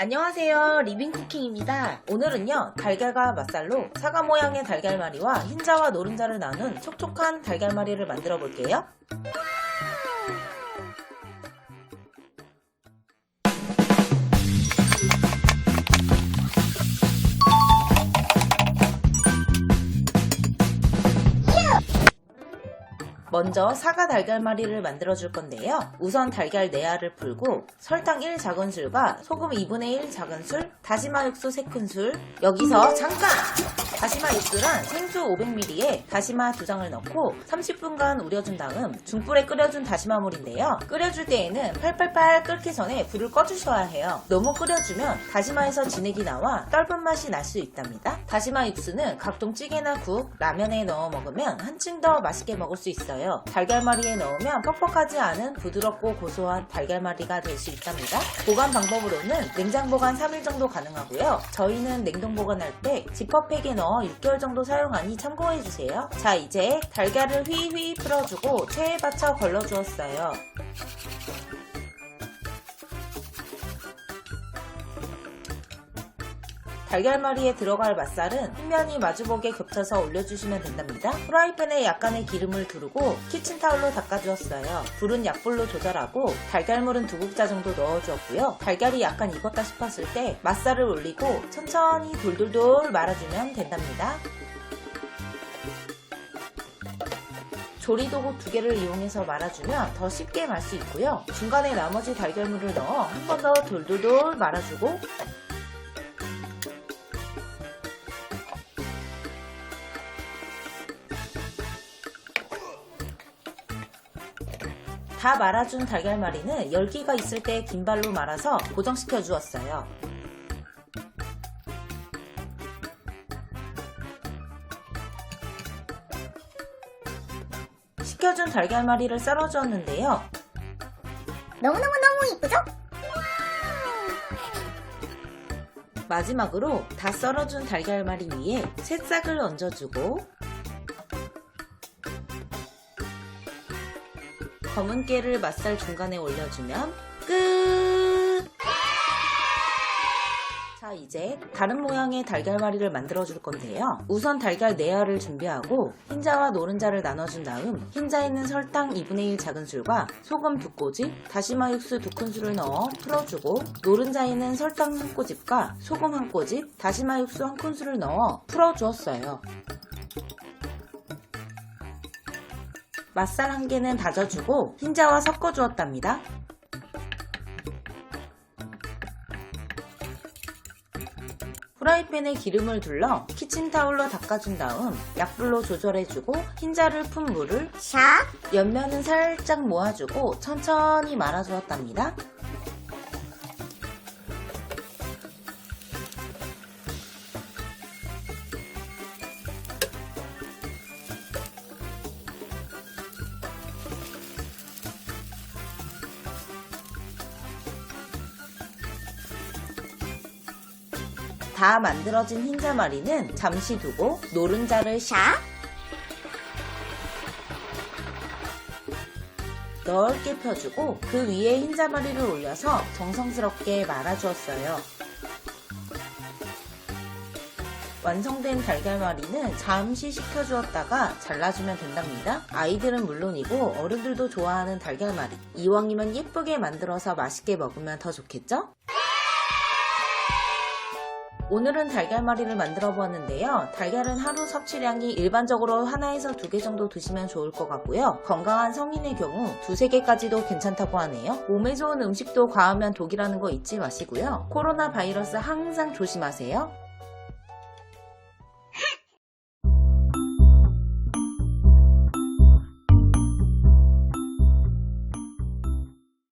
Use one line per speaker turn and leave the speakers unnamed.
안녕하세요. 리빙쿠킹입니다. 오늘은요 달걀과 맛살로 사과 모양의 달걀말이와 흰자와 노른자를 나눈 촉촉한 달걀말이를 만들어 볼게요 먼저 사과 달걀말이를 만들어 줄 건데요. 우선 달걀 4알을 풀고 설탕 1 작은술과 소금 2분의 1 작은술, 다시마 육수 3큰술 여기서 잠깐! 다시마 육수란 생수 500ml에 다시마 2장을 넣고 30분간 우려준 다음 중불에 끓여준 다시마물인데요. 끓여줄 때에는 팔팔팔 끓기 전에 불을 꺼주셔야 해요. 너무 끓여주면 다시마에서 진액이 나와 떫은 맛이 날 수 있답니다. 다시마 육수는 각종 찌개나 국, 라면에 넣어 먹으면 한층 더 맛있게 먹을 수 있어요. 달걀말이에 넣으면 퍽퍽하지 않은 부드럽고 고소한 달걀말이가 될 수 있답니다. 보관 방법으로는 냉장 보관 3일 정도 가능하고요. 저희는 냉동 보관할 때 지퍼팩에 넣어 6개월 정도 사용하니 참고해주세요. 자 이제 달걀을 휘휘 풀어주고 체에 받쳐 걸러주었어요. 달걀말이에 들어갈 맛살은 흰면이 마주보게 겹쳐서 올려주시면 된답니다. 프라이팬에 약간의 기름을 두르고 키친타올로 닦아주었어요. 불은 약불로 조절하고 달걀물은 두 국자 정도 넣어주었고요. 달걀이 약간 익었다 싶었을 때 맛살을 올리고 천천히 돌돌돌 말아주면 된답니다. 조리도구 두 개를 이용해서 말아주면 더 쉽게 말 수 있고요. 중간에 나머지 달걀물을 넣어 한 번 더 돌돌돌 말아주고 다 말아준 달걀말이는 열기가 있을 때 긴발로 말아서 고정시켜 주었어요. 식혀준 달걀말이를 썰어주었는데요.
너무너무너무 이쁘죠?
마지막으로 다 썰어준 달걀말이 위에 새싹을 얹어주고 검은 깨를 맛살 중간에 올려주면 끝! 자 이제 다른 모양의 달걀말이를 만들어 줄 건데요. 우선 달걀 4알을 준비하고 흰자와 노른자를 나눠준 다음 흰자에는 설탕 2분의 1 작은 술과 소금 2꼬집, 다시마 육수 2큰술을 넣어 풀어주고 노른자에는 설탕 1꼬집과 소금 1꼬집, 다시마 육수 1큰술을 넣어 풀어주었어요. 맛살 한 개는 다져주고 흰자와 섞어 주었답니다. 프라이팬에 기름을 둘러 키친타올로 닦아준 다음 약불로 조절해주고 흰자를 푼 물을
샥
옆면은 살짝 모아주고 천천히 말아주었답니다. 다 만들어진 흰자말이는 잠시 두고 노른자를 샥 넓게 펴주고 그 위에 흰자머리를 올려서 정성스럽게 말아주었어요. 완성된 달걀말이는 잠시 식혀주었다가 잘라주면 된답니다. 아이들은 물론이고 어른들도 좋아하는 달걀말이. 이왕이면 예쁘게 만들어서 맛있게 먹으면 더 좋겠죠? 오늘은 달걀말이를 만들어 보았는데요. 달걀은 하루 섭취량이 일반적으로 하나에서 두 개 정도 드시면 좋을 것 같고요. 건강한 성인의 경우 두세 개까지도 괜찮다고 하네요. 몸에 좋은 음식도 과하면 독이라는 거 잊지 마시고요. 코로나 바이러스 항상 조심하세요.